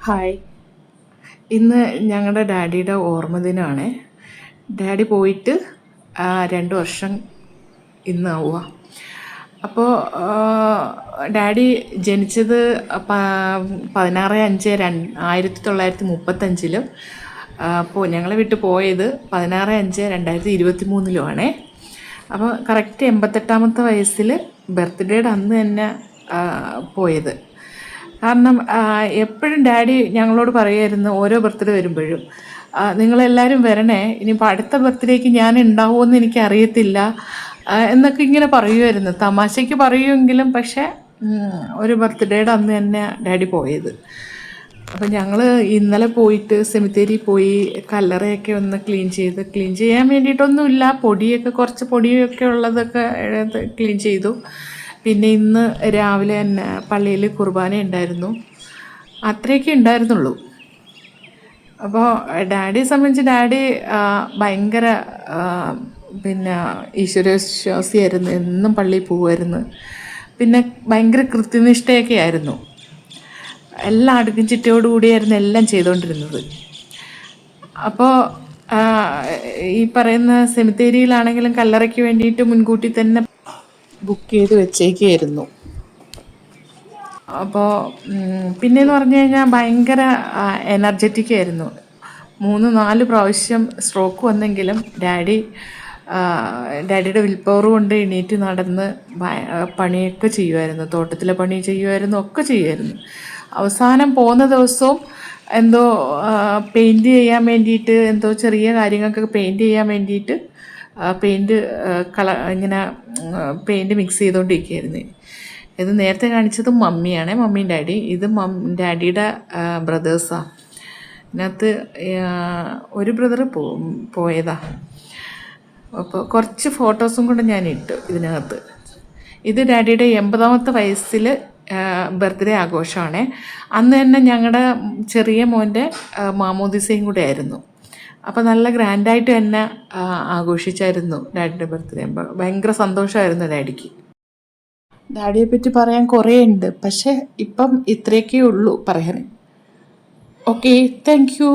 Hi. ഇന്ന് ഞങ്ങളുടെ ഡാഡിയുടെ ഓർമ്മ ദിനമാണ് ഡാഡി പോയിട്ട് രണ്ട് വർഷം ഇന്നാവുക അപ്പോൾ ഡാഡി ജനിച്ചത് പതിനാറ് അഞ്ച് രണ്ട് ആയിരത്തി തൊള്ളായിരത്തി മുപ്പത്തഞ്ചിലും അപ്പോൾ ഞങ്ങളെ വിട്ട് പോയത് പതിനാറ് അഞ്ച് രണ്ടായിരത്തി ഇരുപത്തി മൂന്നിലുമാണേ അപ്പോൾ കറക്റ്റ് എൺപത്തെട്ടാമത്തെ വയസ്സിൽ ബർത്ത്ഡേയുടെ അന്ന് തന്നെ പോയത്. കാരണം എപ്പോഴും ഡാഡി ഞങ്ങളോട് പറയുമായിരുന്നു ഓരോ ബർത്ത്ഡേ വരുമ്പോഴും. നിങ്ങളെല്ലാവരും വരണേ ഇനിയിപ്പോൾ അടുത്ത ബർത്ത്ഡേക്ക് ഞാൻ ഉണ്ടാവുമെന്ന് എനിക്ക് അറിയത്തില്ല എന്നൊക്കെ ഇങ്ങനെ പറയുമായിരുന്നു. തമാശയ്ക്ക് പറയുമെങ്കിലും പക്ഷേ ഒരു ബർത്ത്ഡേയുടെ അന്ന് തന്നെ ഡാഡി പോയത്. അപ്പം ഞങ്ങൾ ഇന്നലെ പോയിട്ട് സെമിത്തേരി പോയി കല്ലറയൊക്കെ ഒന്ന് ക്ലീൻ ചെയ്ത് ക്ലീൻ ചെയ്യാൻ വേണ്ടിയിട്ടൊന്നുമില്ല. പൊടിയൊക്കെ കുറച്ച് പൊടിയൊക്കെ ഉള്ളതൊക്കെ ക്ലീൻ ചെയ്തു. പിന്നെ ഇന്ന് രാവിലെ തന്നെ പള്ളിയിൽ കുർബാന ഉണ്ടായിരുന്നു. അത്രയൊക്കെ ഉണ്ടായിരുന്നുള്ളൂ. അപ്പോൾ ഡാഡിയെ സംബന്ധിച്ച് ഡാഡി ഭയങ്കര പിന്നെ ഈശ്വരവിശ്വാസിയായിരുന്നു എന്നും പള്ളിയിൽ പോകുമായിരുന്നു. പിന്നെ ഭയങ്കര കൃത്യനിഷ്ഠയൊക്കെ ആയിരുന്നു. എല്ലാം അടുക്കും ചിട്ടയോടുകൂടിയായിരുന്നു എല്ലാം ചെയ്തുകൊണ്ടിരുന്നത്. അപ്പോൾ ഈ പറയുന്ന സെമിത്തേരിയിലാണെങ്കിലും കല്ലറയ്ക്ക് വേണ്ടിയിട്ട് മുൻകൂട്ടി തന്നെ ബുക്ക് ചെയ്ത് വെച്ചേക്കായിരുന്നു. അപ്പോൾ പിന്നെയെന്ന് പറഞ്ഞു കഴിഞ്ഞാൽ ഭയങ്കര എനർജറ്റിക് ആയിരുന്നു. മൂന്ന് നാല് പ്രാവശ്യം സ്ട്രോക്ക് വന്നെങ്കിലും ഡാഡി ഡാഡിയുടെ വിൽപ്പവർ കൊണ്ട് എണീറ്റ് നടന്ന് പണിയൊക്കെ ചെയ്യുമായിരുന്നു തോട്ടത്തിലെ പണി ചെയ്യുമായിരുന്നു ഒക്കെ ചെയ്യുമായിരുന്നു അവസാനം പോകുന്ന ദിവസവും എന്തോ പെയിന്റ് ചെയ്യാൻ വേണ്ടിയിട്ട് എന്തോ ചെറിയ കാര്യങ്ങൾക്കൊക്കെ പെയിന്റ് ചെയ്യാൻ വേണ്ടിയിട്ട് പെയിന്റ് കള ഇങ്ങനെ പെയിന്റ് മിക്സ് ചെയ്തുകൊണ്ടിരിക്കുകയായിരുന്നു ഇത് നേരത്തെ കാണിച്ചത് മമ്മിയാണ് മമ്മിയും ഡാഡി. ഇത് മം ഡാഡിയുടെ ബ്രദേഴ്സാണ് ഇതിനകത്ത് ഒരു ബ്രദർ പോ പോയതാ. അപ്പോൾ കുറച്ച് ഫോട്ടോസും കൂടെ ഞാൻ ഇട്ടു ഇതിനകത്ത്. ഇത് ഡാഡിയുടെ എൺപതാമത്തെ വയസ്സിൽ ബർത്ത്ഡേ ആഘോഷമാണ്. അന്ന് തന്നെ ഞങ്ങളുടെ ചെറിയ മോന്റെ മാമോദിസയും കൂടെ ആയിരുന്നു. അപ്പോൾ നല്ല ഗ്രാൻഡായിട്ട് തന്നെ ആഘോഷിച്ചായിരുന്നു ഡാഡിയുടെ ബർത്ത്ഡേ. ഭയങ്കര സന്തോഷമായിരുന്നു ഡാഡിക്ക്. ഡാഡിയെ പറ്റി പറയാൻ കുറേ ഉണ്ട് പക്ഷേ ഇപ്പം ഇത്രയൊക്കെ ഉള്ളൂ പറയാൻ. Okay thank you